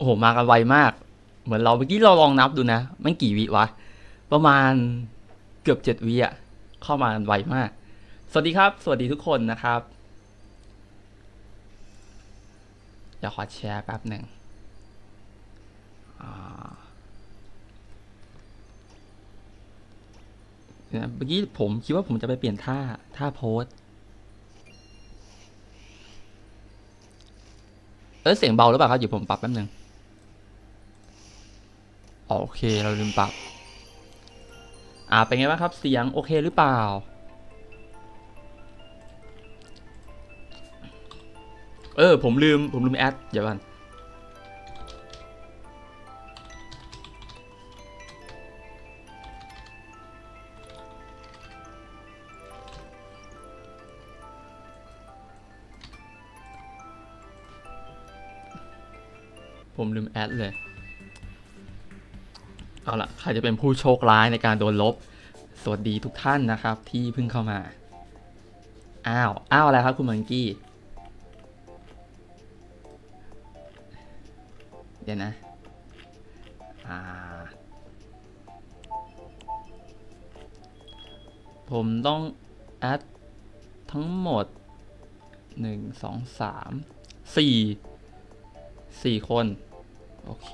โอ้โหมากันไวมาก เหมือนเราเมื่อกี้เราลองนับดูนะมันกี่วิวะ ประมาณเกือบเจ็ดวิอะเข้ามากันไวมาก สวัสดีครับ สวัสดีทุกคนนะครับเดี๋ยวขอแชร์แป๊บหนึ่งเนี่ยเมื่อกี้ผมคิดว่าผมจะไปเปลี่ยนท่าท่าโพสเออเสียงเบาหรือเปล่าครับเดี๋ยวผมปรับแป๊บหนึง โอเคเราลืมปรับ อ่าเป็นไงบ้างครับเสียงโอเคหรือเปล่า เออผมลืมผมลืมแอดเดี๋ยวก่อนผมลืมแอดเลย เอาละใครจะเป็นผู้โชคร้ายในการโดนลบ สวัสดีทุกท่านนะครับ ที่เพิ่งเข้ามา อ้าว อ้าวอะไรครับคุณมังกี้ เดี๋ยวนะอ่าผมต้องแอดทั้งหมดหนึ่งสองสามสี่สี่คน โอเค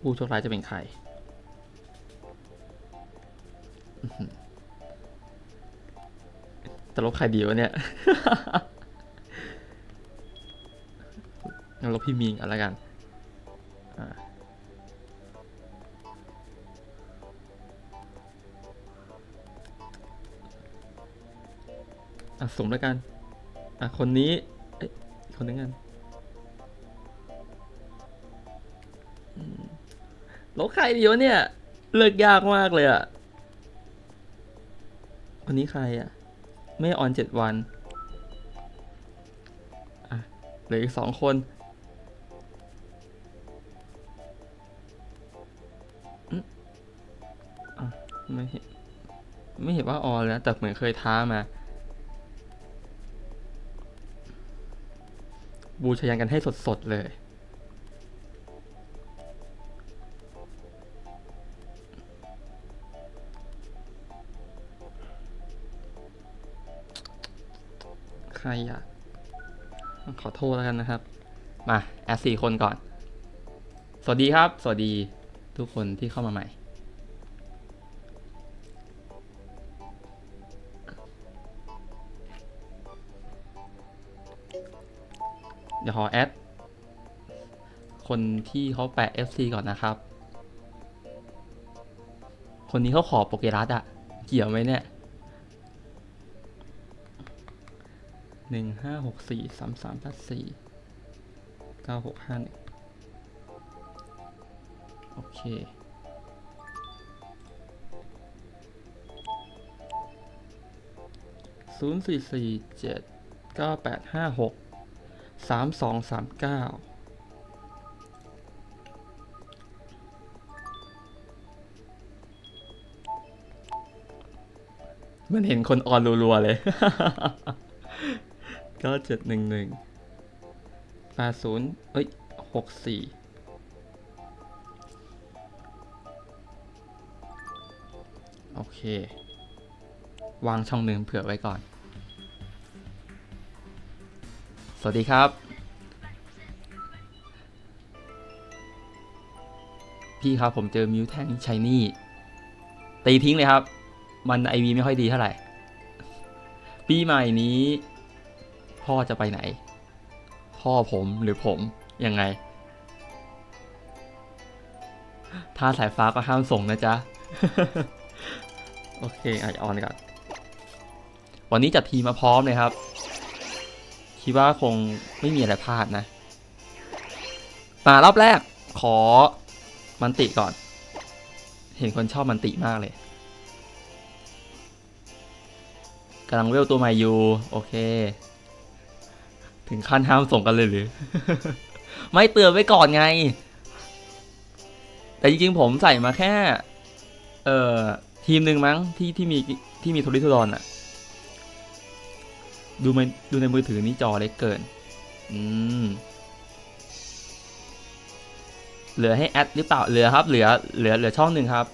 ผู้โชคร้ายจะเป็นใครตลกใครดีวะเนี่ยงั้นลบพี่มีนก่อนแล้วกันอะสมแล้วกัน อะ คนนี้ เอ้ยคนนึงกัน ลบใครดีวะเนี่ย เลือกยากมากเลยอะคนนี้ใครอะไม่ออนเจ็ดวันอะเหลืออีกสองคนอืมอะไม่เห็นไม่เห็นว่าออนแล้วแต่เหมือนเคยท้ามาบูชายันกันให้สดๆเลย ใครอะขอโทษแล้วกันนะครับ มาแอดสี่คนก่อน สวัสดีครับ สวัสดีทุกคนที่เข้ามาใหม่ เดี๋ยวขอแอดคนที่เขาแปะ FC ก่อนนะครับ คนนี้เขาขอโปเกรัสอะเกี่ยวไหมเนี่ย หนึ่งห้าหกสี่สามสามแปดสี่เก้าหกห้าหนึ่งโอเคศูนย์สี่สี่เจ็ดเก้าแปดห้าหกสามสองสามเก้ามันเห็นคนออนรัวๆเลย เก้าเจ็ดหนึ่งหนึ่งแปดศูนย์เอ้ยหกสี่โอเค วางช่องหนึ่งเผื่อไว้ก่อน สวัสดีครับ พี่ครับผมเจอมิวแทงชายนี่ตีทิ้งเลยครับ มันไอวีไม่ค่อยดีเท่าไหร่ ปีใหม่นี้ พ่อจะไปไหน พ่อผมหรือผมยังไง ถ้าสายฟ้าก็ห้ามส่งนะจ๊ะ โอเคอะออนก่อน วันนี้จัดทีมมาพร้อมเลยครับ คิดว่าคงไม่มีอะไรพลาดนะ มารอบแรกขอมันติก่อน เห็นคนชอบมันติมากเลยกำลังเวลตัวใหม่อยู่ โอเค ถึงขั้นห้ามส่งกันเลยหรือ ไม่เตือนไว้ก่อนไง แต่จริงๆผมใส่มาแค่ เอ่อ ทีมหนึ่งมั้งที่ที่มีที่มีโทริทูดอนอะดูมันดูในมือถือนี่จอเล็กเกิน อืม เหลือให้แอดหรือเปล่า เหลือครับ เหลือ เหลือ เหลือช่องหนึ่งครับ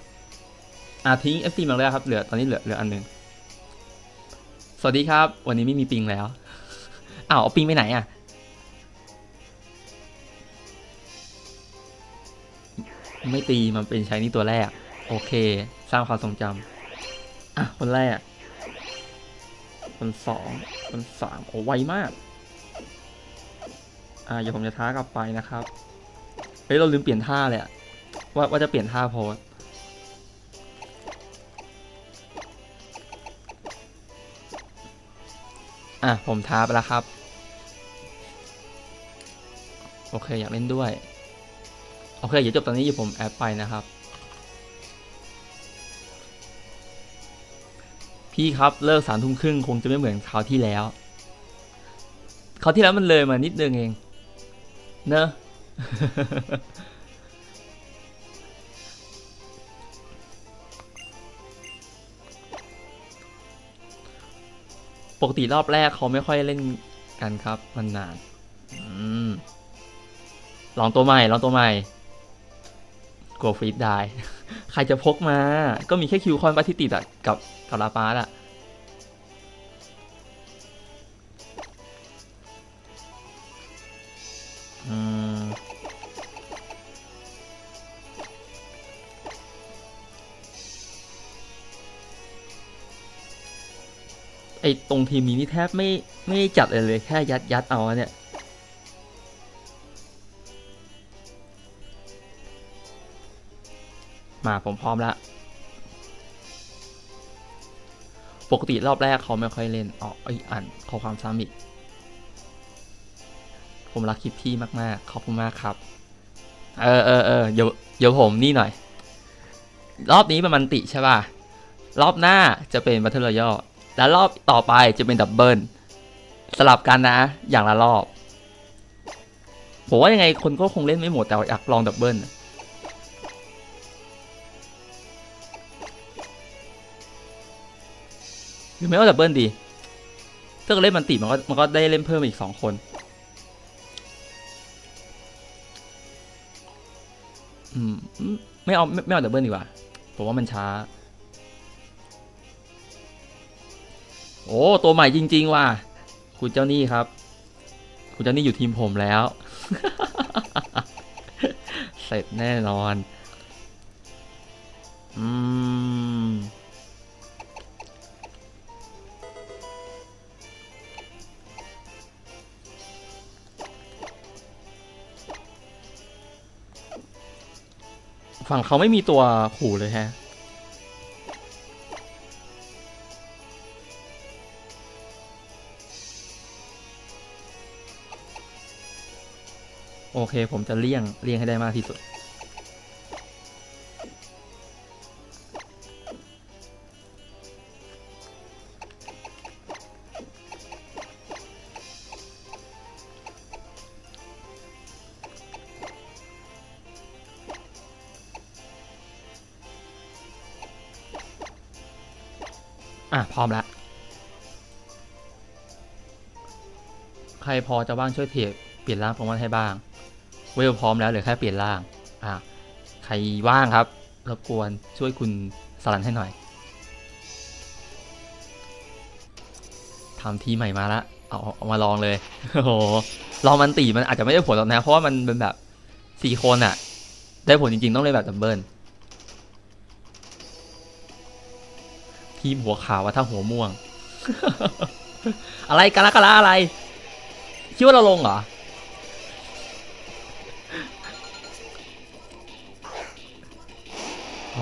อ่าทิ้ง FC มาเลยครับ เหลือ ตอนนี้เหลือ เหลืออันหนึ่ง สวัสดีครับ วันนี้ไม่มีปิงแล้ว อ้าวเอาปิงไปไหนอะไม่ตีมันเป็นใช้นี่ตัวแรก โอเค สร้างความทรงจำอะ คนแรก คนสอง คนสามโอ้ไวมาก อ่าเดี๋ยวผมจะท้ากลับไปนะครับ เฮ้ย เราลืมเปลี่ยนท่าเลยอะว่าว่าจะเปลี่ยนท่าโพสอะ ผมท้าไปแล้วครับ อเคอยากเล่นด้วย โอเค เดี๋ยวจบตอนนี้อยู่ผมแอดไปนะครับ พี่ครับเลิกสามทุ่มครึ่งคงจะไม่เหมือนคราวที่แล้วคราวที่แล้วมันเลยมานิดนึงเอง เนอะปกติรอบแรกเขาไม่ค่อยเล่นกันครับ มันนาน ลองตัวใหม่ ลองตัวใหม่กลัวฟรีดได้ ใครจะพกมา ก็มีแค่คิวคอนปาที่ติดอะกับกับลาปาร์ตอะอืมไอตรงทีมนี้นี่แทบไม่ไม่จัดเลยเลย แค่ยัดยัดเอาเนี่ย มาผมพร้อมแล้วปกติรอบแรกเขาไม่ค่อยเล่นอ๋อไออ่านขอความซ้ำอีก ผมรักคลิปพี่มากๆ ขอบคุณมากครับ เออเออเออเดี๋ยวเดี๋ยวผมนี่หน่อย รอบนี้เป็นมันติใช่ป่ะ รอบหน้าจะเป็นบัตเทิลรอยัลแล้วรอบต่อไปจะเป็นดับเบิลสลับกันนะ อย่างละรอบ ผมว่ายังไงคนก็คงเล่นไม่หมดแต่อยากลองดับเบิล หรือไม่ว่าดับเบิลดีถ้าเกิดเล่นมันติมันก็มันก็ได้เล่นเพิ่มอีกสองคน อืม ไม่เอาไม่ไม่เอาดับเบิลดีกว่าผมว่ามันช้า โอ้ตัวใหม่จริง ๆ ว่ะคุณเจ้าหนี่ครับ คุณเจ้าหนี่อยู่ทีมผมแล้ว เสร็จแน่นอน อืม ฝั่งเขาไม่มีตัวขู่เลยฮะ โอเค ผมจะเลี่ยงเลี่ยงให้ได้มากที่สุด พร้อมแล้ว ใครพอจะบ้างช่วยเทรดเปลี่ยนร่างโปเกมอนให้บ้าง เวลพร้อมแล้วเหลือแค่เปลี่ยนร่าง อะ ใครว่างครับรบกวนช่วยคุณสลันให้หน่อยทำทีใหม่มาละเอาเอามาลองเลยโอ้โหลองมันตีมันอาจจะไม่ได้ผลหรอกนะ เพราะว่ามันเป็นแบบสี่คนอะได้ผลจริงๆ ต้องเล่นแบบดับเบิล ทีมหัวขาวว่าถ้าหัวม่วง อะไรกันละกันละอะไร คิดว่าเราลงเหรออ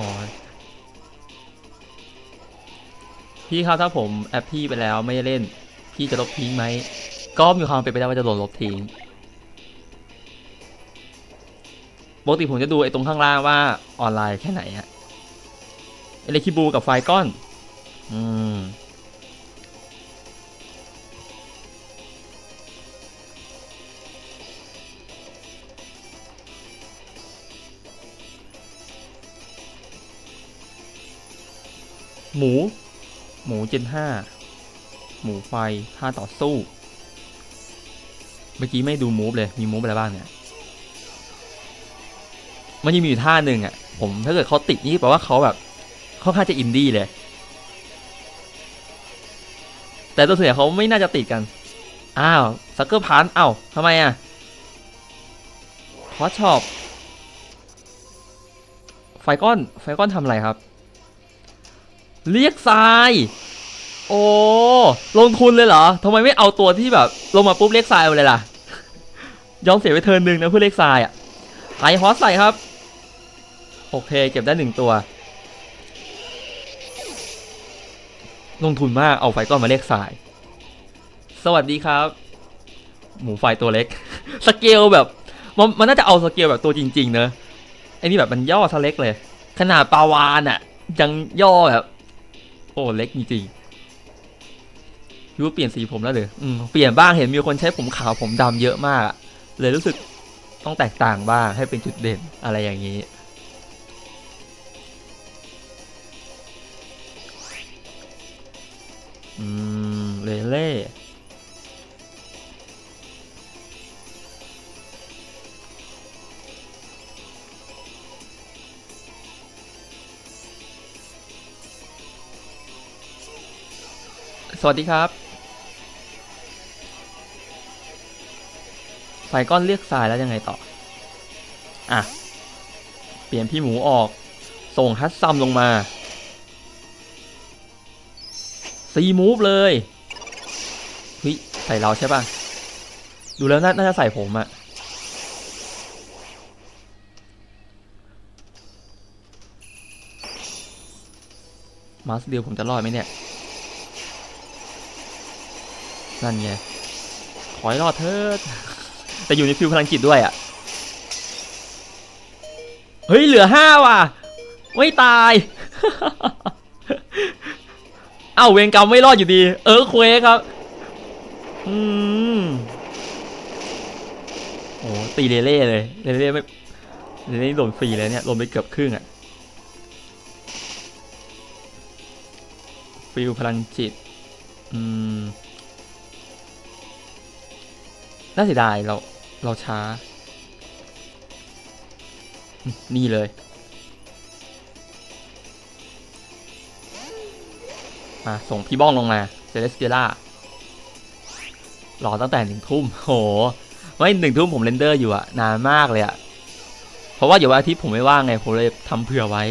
พี่ครับถ้าผมแอปพี่ไปแล้วไม่เล่น พี่จะลบทิ้งไหม ก็มีความเป็นไปได้ว่าจะโดนลบทิ้งปกติผมจะดูไอ้ตรงข้างล่างว่าออนไลน์แค่ไหนอะเอเลคิบูกับไฟก้อน อืมหมู หมูเจนห้า หมูไฟท่าต่อสู้ เมื่อกี้ไม่ดูมูฟเลย มีมูฟอะไรบ้างเนี่ย มันยังมีอยู่ท่าหนึ่งอะ ผมถ้าเกิดเขาติดนี่แปลว่าเขาแบบค่อนข้างจะอินดี้เลย แต่ตัวส่วนใหญ่เขาไม่น่าจะติดกัน อ้าวซักเกอร์พันอ้าวทำไมอะคอช็อปไฟก้อนไฟก้อนทำอะไรครับ เรียกทราย โอ้ลงทุนเลยเหรอทำไมไม่เอาตัวที่แบบ ลงมาปุ๊บเรียกทรายเลยล่ะยอมเสียไปเทิร์นหนึ่งนะเพื่อเรียกทรายอะไอฮอสใส่ครับ โอเค เก็บได้หนึ่งตัว ลงทุนมากเอาไฟก้อนมาเรียกทราย สวัสดีครับ หมูไฟตัวเล็ก สเกลแบบ มันมันน่าจะเอาสเกลแบบตัวจริง ๆ เนอะไอ้นี่แบบมันย่อซะเล็กเลย ขนาดปลาวานอะยังย่อแบบ โอ้เล็กจริงๆรู้ว่าเปลี่ยนสีผมแล้วหรืออืมเปลี่ยนบ้างเห็นมีคนใช้ผมขาวผมดำเยอะมากเลยรู้สึกต้องแตกต่างบ้างให้เป็นจุดเด่นอะไรอย่างนี้ อืม เลเล่สวัสดีครับ ไฟก้อนเรียกทรายแล้วยังไงต่อ อะ เปลี่ยนพี่หมูออก ส่งฮัตซัมลงมา ซีมูฟเลยเฮ้ยใส่เราใช่ป่ะ ดูแล้วน่าจะใส่ผมอะมาสเดียวผมจะรอดไหมเนี่ย นั่นไง ขอให้รอดเถิด แต่อยู่ในฟิวพลังจิตด้วยอะเฮ้ย เหลือห้าว่ะ ไม่ตาย เอ้าเวรกรรมไม่รอดอยู่ดี เออเควครับ อืมโอ้ตีเล่เล่เลยเล่เล่ไม่เล่เล่โดนฟรีเลยเนี่ยโดนไปเกือบครึ่งอะฟิลพลังจิต อืม น่าเสียดายเรา เราช้า นี่เลย มาส่งพี่บ้องลงมาเซเลสเ i ล่ารอตั้งแต่หนึ่งทุ่มโหไม่หนึ่งทุ่มผมเรนเดอร์อยู่อะนานมากเลยอะเพราะว่าเดี๋ยววันอาทิตย์ผมไม่ว่างไงผมเลยทำเผื่อไว้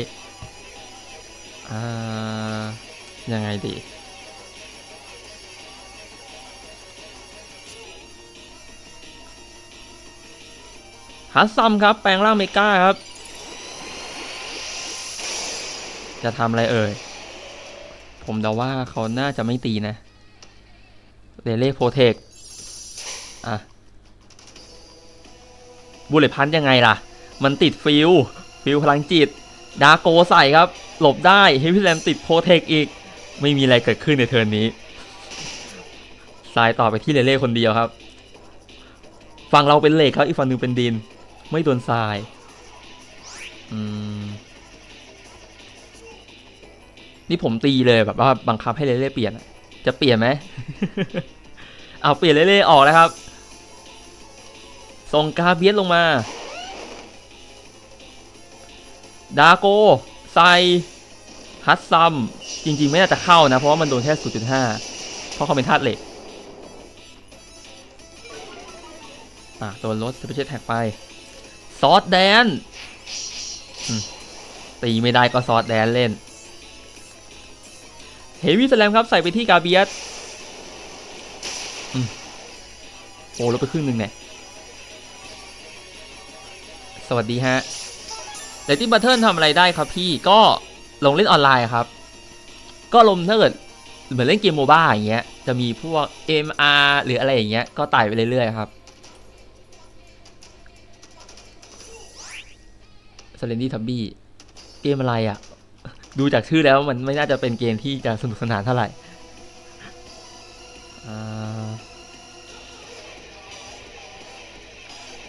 อ่ายังไงดีฮัสซัมครับ แปลงร่างเมกาครับ จะทำอะไรเอ่ย ผมเดาว่าเขาน่าจะไม่ตีนะเดเล่โปรเทคอะบุลเลตพันยังไงล่ะ มันติดฟิวฟิวพลังจิต ดาโกใส่ครับ หลบได้เฮฟวี่แลมติดโปรเทคอีก ไม่มีอะไรเกิดขึ้นในเทิร์นนี้สายต่อไปที่เลเล่คนเดียวครับ ฝั่งเราเป็นเหล็กครับ อีกฝั่งหนึ่งเป็นดิน ไม่โดนทราย อืม นี่ผมตีเลยแบบว่าบังคับให้เล่ๆเปลี่ยนอะจะเปลี่ยนไหมเอาเปลี่ยนเล่ๆออกแล้วครับ ส่งกาเบียสลงมา ดาโกไซฮัตซัม จริง ๆ ไม่น่าจะเข้านะ เพราะว่ามันโดนแค่0.5 เพราะเขาเป็นธาตุเหล็กอะโดนลดสเปเชียลแท็กไปซอสแดนอืมตีไม่ได้ก็ซอสแดนเล่น เฮวี่สแลมครับใส่ไปที่กาเบียสอืมโอ้ลดไปครึ่งหนึ่งเนี่ย สวัสดีฮะเดตตี้บัตเทิลทำอะไรได้ครับพี่ก็ลงเล่นออนไลน์ครับ ก็ลงถ้าเกิดเหมือนเล่นเกมโมบ้าอย่างเงี้ย จะมีพวก MR หรืออะไรอย่างเงี้ย ก็ไต่ไปเรื่อยๆครับ s เลนดี้ทับบี้เกมอะไรอะ่ะ ดูจากชื่อแล้วมันไม่น่าจะเป็นเกมที่จะสนุกสนานเท่าไหร่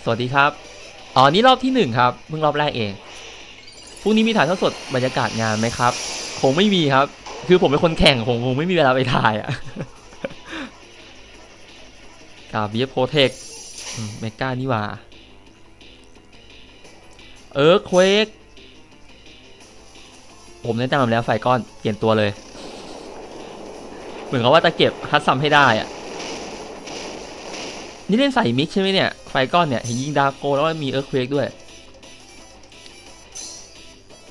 สวัสดีครับ อ๋อ นี่รอบที่หนึ่งครับ เพิ่งรอบแรกเอง พรุ่งนี้มีถ่ายทอดสดบรรยากาศงานไหมครับ คงไม่มีครับ คือผมเป็นคนแข่งคงคงไม่มีเวลาไปถ่ายอะ่ะกาเบียโพเทคเมกานี่ว่า เออเควก ผมแนะนำแล้วไฟก้อนเปลี่ยนตัวเลย เหมือนกับว่าจะเก็บฮัตซัมให้ได้อะนี่เล่นใส่มิกใช่ไหมเนี่ย ไฟก้อนเนี่ยเห็นยิงดาโกแล้วมีเอิร์ธเควกด้วย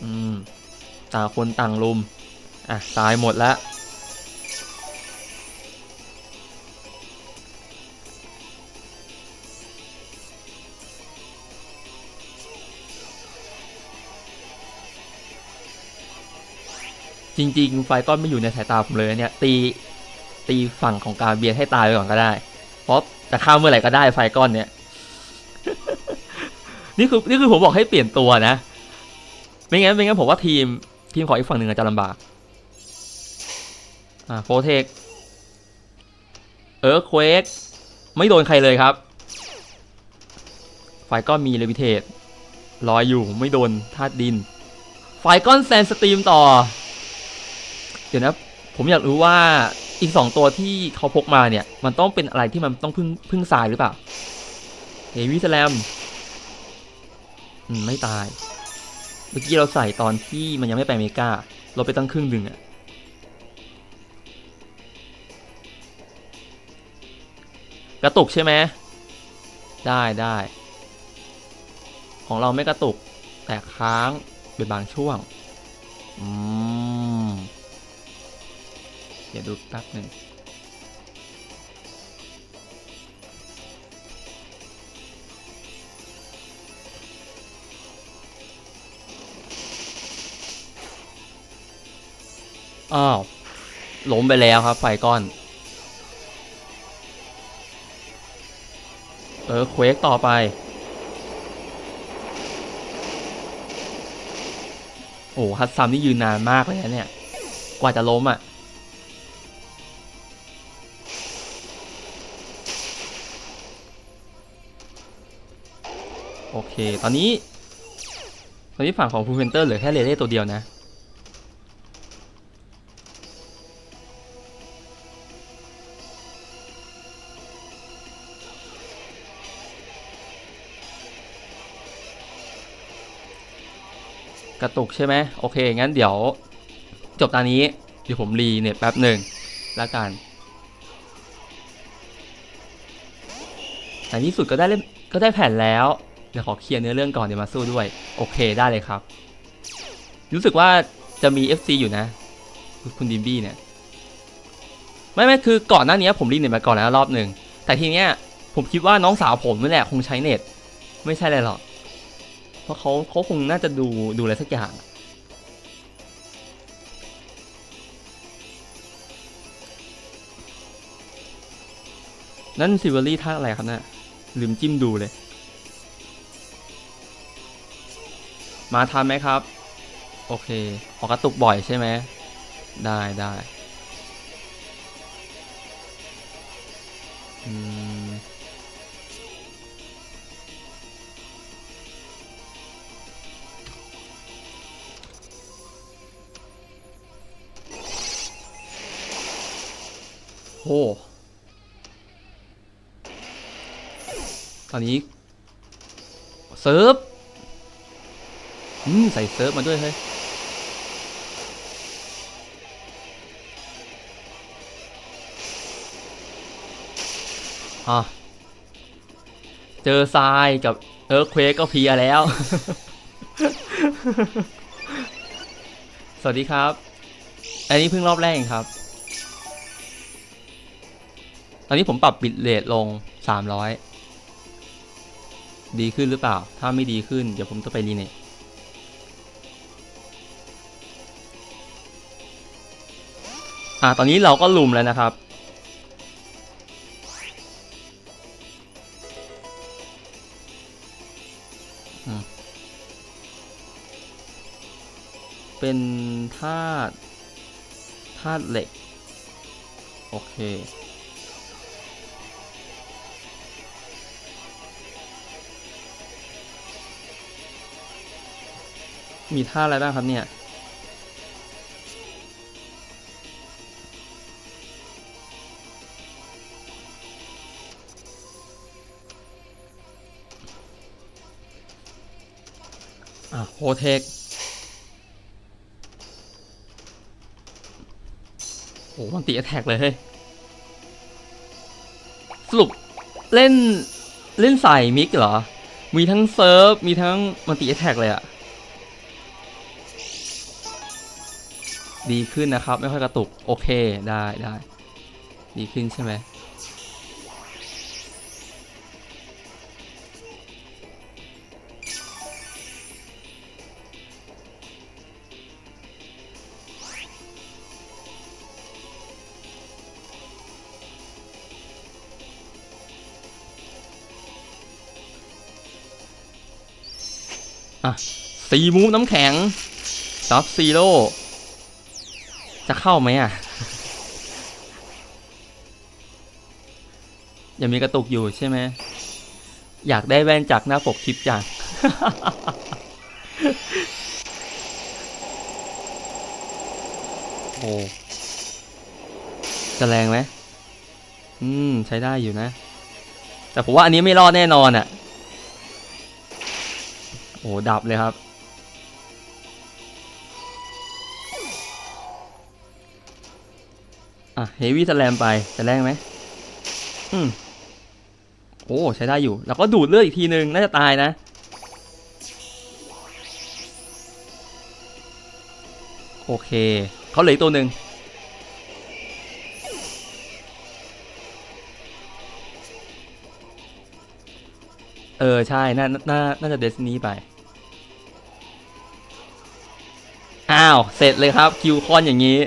อืมต่างคนต่างลุม อะตายหมดแล้ว จริง ๆ ไฟก้อนไม่อยู่ในสายตาผมเลยเนี่ย ตีตีฝั่งของกาเบียดให้ตายไปก่อนก็ได้ เพราะจะข้ามเมื่อไหร่ก็ได้ไฟก้อนเนี่ย นี่คือนี่คือผมบอกให้เปลี่ยนตัวนะ ไม่งั้นไม่งั้นผมว่าทีมทีมของอีกฝั่งหนึ่งอาจจะลำบาก อ่าโฟเทคเออเควกไม่โดนใครเลยครับ ไฟก้อนมีเลวิเทตลอยอยู่ไม่โดนธาตุดิน ไฟก้อนแซนสตรีมต่อ ดี๋ยวนะผมอยากรู้ว่าอีกสองตัวที่เขาพกมาเนี่ย มันต้องเป็นอะไรที่มันต้องพึ่งพึ่งสายหรือเปล่าเฮวิสแลมไม่ตาย เมื่อกี้เราใส่ตอนที่มันยังไม่ไปอเมริกา เราไปตั้งครึ่งหนึ่งอะกระตุกใช่ไหม ได้ได้ ของเราไม่กระตุก แต่ค้างเป็นบางช่วง อืม เดี๋ยวดูแป๊บหนึ่งอ้าวล้มไปแล้วครับ ไฟก้อน เออเควกต่อไป โอ้ฮัตซัมนี่ยืนนานมากเลยนะเนี่ย กว่าจะล้มอะ เค ตอนนี้ ตอนนี้ฝั่งของฟูเฟนเตอร์เหลือแค่เรเล่ตัวเดียวนะ กระตุกใช่ไหมโอเค งั้นเดี๋ยวจบตอนนี้ เดี๋ยวผมรีเน็ตแป๊บหนึ่งแล้วกันแต่ที่สุดก็ได้เล่นก็ได้แผ่นแล้ว เดี๋ยวขอเคลียร์เนื้อเรื่องก่อนเดี๋ยวมาสู้ด้วย โอเคได้เลยครับ รู้สึกว่าจะมี FC อยู่นะ คุณดิมบี้เนี่ย ไม่ไม่คือก่อนหน้านี้ผมรีเน็ตมาก่อนแล้วรอบหนึ่ง แต่ทีเนี้ยผมคิดว่าน้องสาวผมนี่แหละคงใช้เน็ต ไม่ใช่อะไรหรอก เพราะเขาเขาคงน่าจะดูดูอะไรสักอย่างนั่นซิเวอรี่ท่าอะไรครับนะ่ะลืมจิ้มดูเลย มาทันไหมครับ โอเคออกกระตุกบ่อยใช่ไหมได้ได้อืมโอ้ตอนนี้เซิร์ฟ อืมใส่เซิร์ฟมาด้วยเฮ้ยอะเจอทรายกับเอิร์ธเควกก็เพียแล้ว สวัสดีครับ อันนี้เพิ่งรอบแรกครับ ตอนนี้ผมปรับบิตเรทลง 300 ดีขึ้นหรือเปล่า ถ้าไม่ดีขึ้น เดี๋ยวผมจะไปรีเน็ต อ่าตอนนี้เราก็ลุมแล้วนะครับ เป็นธาตุธาตุเหล็ก โอเคมีท่าอะไรบ้างครับเนี่ย โฮเทคโอ้มันตีแท็กเลยเฮ้ยสรุปเล่นเล่นใส่มิกเหรอ มีทั้งเซิร์ฟ มีทั้งมันตีแท็กเลยอะดีขึ้นนะครับ ไม่ค่อยกระตุก โอเคได้ได้ ดีขึ้นใช่ไหม อะสีมูฟน้ำแข็งซับซีโร่จะเข้าไหมอะ ยังมีกระตุกอยู่ใช่ไหม อยากได้แว่นจากหน้าปกคลิปจังโอ้จะแรงไหมอืม ใช้ได้อยู่นะ แต่ผมว่าอันนี้ไม่รอดแน่นอนอะ โอ้ดับเลยครับ อะเฮวี่สแลมไปจะแรงไหมอืมโอ้ใช้ได้อยู่ แล้วก็ดูดเลือดอีกทีนึง น่าจะตายนะ โอเค เขาเหลือตัวหนึ่งเออ ใช่ น่า น่า น่าจะเดสนี้ไป อ้าว เสร็จเลยครับคิวคอนอย่างนี้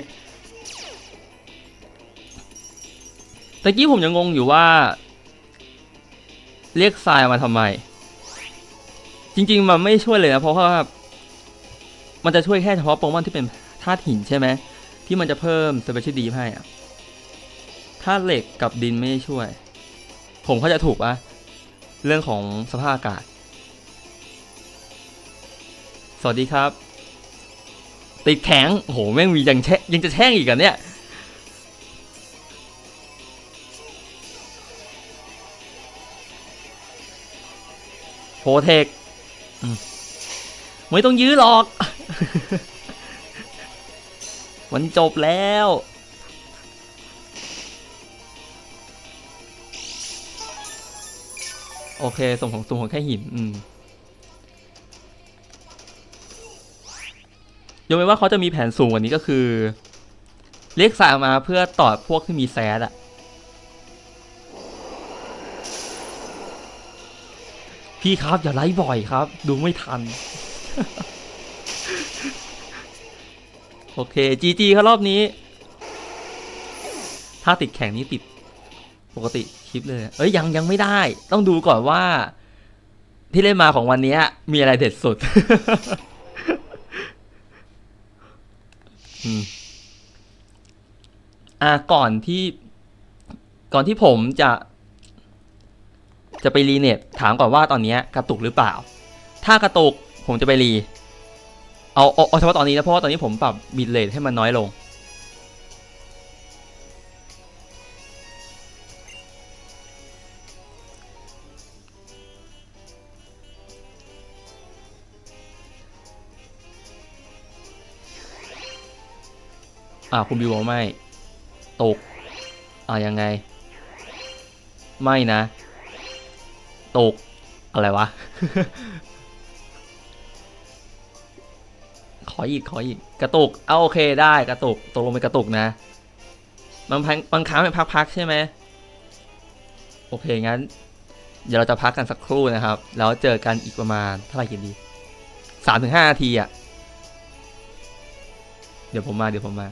ตะกี้ผมยังงงอยู่ว่า เรียกทรายมาทำไม จริง ๆ มันไม่ช่วยเลยนะ เพราะว่ามันจะช่วยแค่เฉพาะโปรแกมอนที่เป็นธาตุหินใช่ไหม ที่มันจะเพิ่มสเปเชียลดีให้อะธาตุเหล็กกับดินไม่ได้ช่วย ผมเข้าใจถูกปะเรื่องของสภาพอากาศ สวัสดีครับ ติดแข็งโหแม่งมียังแช่ยังจะแช่งอีกเหรอะเนี่ยโพเทคไม่ต้องยื้อหรอก มันจบแล้วโอเคส่งของส่งของแค่หิน อืม ยกเว้นว่าเขาจะมีแผนสูงกว่านี้ก็คือ เรียกสามาเพื่อต่อพวกที่มีแซดอะพี่ครับอย่าไลฟ์บ่อยครับ ดูไม่ทัน โอเคจีจีครับรอบนี้ ถ้าติดแข่งนี้ติด ปกติคลิปเลย เอ้ยยังยังไม่ได้ ต้องดูก่อนว่า ที่เล่นมาของวันนี้มีอะไรเด็ดสุด อ่าก่อนที่ ก่อนที่ผมจะ จะไปรีเน็ตถามก่อนว่าตอนนี้กระตุกหรือเปล่า ถ้ากระตุกผมจะไปรี เอาเอาเอาเฉพาะตอนนี้นะเพราะว่าตอนนี้ผมปรับบิตเรทให้มันน้อยลง อ่าคุณบิวบอกไม่ ตก อ่ายังไง ไม่นะ ตก อะไรวะ ขออีก ขออีก กระตุก เอาโอเคได้ กระตุก ตกลงเป็นกระตุกนะ บางพังบางครั้งเป็นพักๆใช่ไหม โอเค งั้น เดี๋ยวเราจะพักกันสักครู่นะครับ แล้วเจอกันอีกประมาณเท่าไหร่กันดีสามถึงห้านาทีอะเดี๋ยวผมมา เดี๋ยวผมมา